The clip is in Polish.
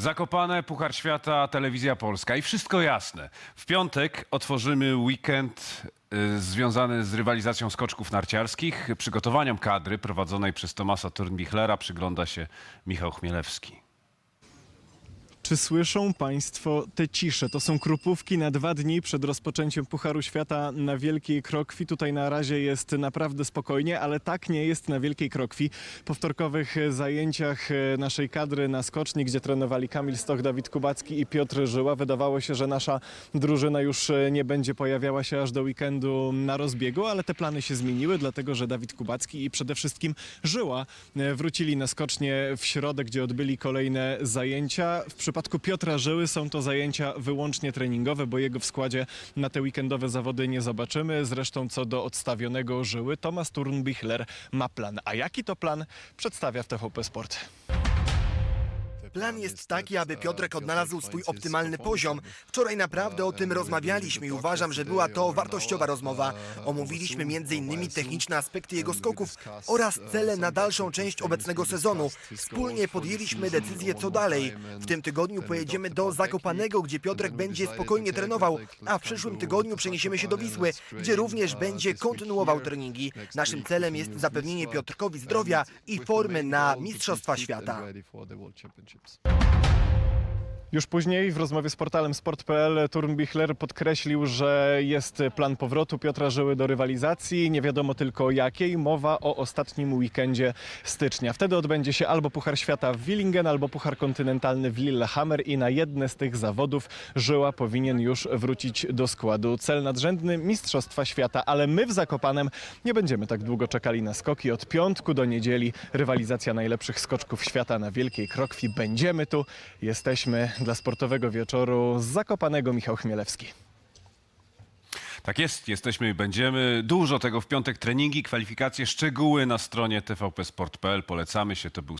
Zakopane, Puchar Świata, Telewizja Polska i wszystko jasne. W piątek otworzymy weekend y, związany z rywalizacją skoczków narciarskich. Przygotowaniom kadry prowadzonej przez Tomasa Turnbichlera przygląda się Michał Chmielewski. Czy słyszą Państwo te cisze? To są krupówki na dwa dni przed rozpoczęciem Pucharu Świata na Wielkiej Krokwi. Tutaj na razie jest naprawdę spokojnie, ale tak nie jest na Wielkiej Krokwi. Po wtorkowych zajęciach e, naszej kadry na skoczni, gdzie trenowali Kamil Stoch, Dawid Kubacki i Piotr Żyła, wydawało się, że nasza drużyna już e, nie będzie pojawiała się aż do weekendu na rozbiegu, ale te plany się zmieniły, dlatego że Dawid Kubacki i przede wszystkim Żyła e, wrócili na skocznie w środę, gdzie odbyli kolejne zajęcia. W przypadku Piotra Żyły są to zajęcia wyłącznie treningowe, bo jego w składzie na te weekendowe zawody nie zobaczymy. Zresztą co do odstawionego Żyły, Tomasz Turnbichler ma plan. A jaki to plan przedstawia w TVP Sport? Plan jest taki, aby Piotrek odnalazł swój optymalny poziom. Wczoraj naprawdę o tym rozmawialiśmy i uważam, że była to wartościowa rozmowa. Omówiliśmy m.in. techniczne aspekty jego skoków oraz cele na dalszą część obecnego sezonu. Wspólnie podjęliśmy decyzję co dalej. W tym tygodniu pojedziemy do Zakopanego, gdzie Piotrek będzie spokojnie trenował, a w przyszłym tygodniu przeniesiemy się do Wisły, gdzie również będzie kontynuował treningi. Naszym celem jest zapewnienie Piotrkowi zdrowia i formy na Mistrzostwa Świata. relationships. Już później w rozmowie z portalem sport.pl Turnbichler podkreślił, że jest plan powrotu Piotra Żyły do rywalizacji. Nie wiadomo tylko jakiej. Mowa o ostatnim weekendzie stycznia. Wtedy odbędzie się albo Puchar Świata w Willingen, albo Puchar Kontynentalny w Lillehammer i na jedne z tych zawodów Żyła powinien już wrócić do składu. Cel nadrzędny Mistrzostwa Świata, ale my w Zakopanem nie będziemy tak długo czekali na skoki. Od piątku do niedzieli rywalizacja najlepszych skoczków świata na Wielkiej Krokwi. Będziemy tu. Jesteśmy dla sportowego wieczoru z Zakopanego Michał Chmielewski. Tak jest, jesteśmy i będziemy. Dużo tego w piątek treningi, kwalifikacje, szczegóły na stronie tvpsport.pl. Polecamy się, to był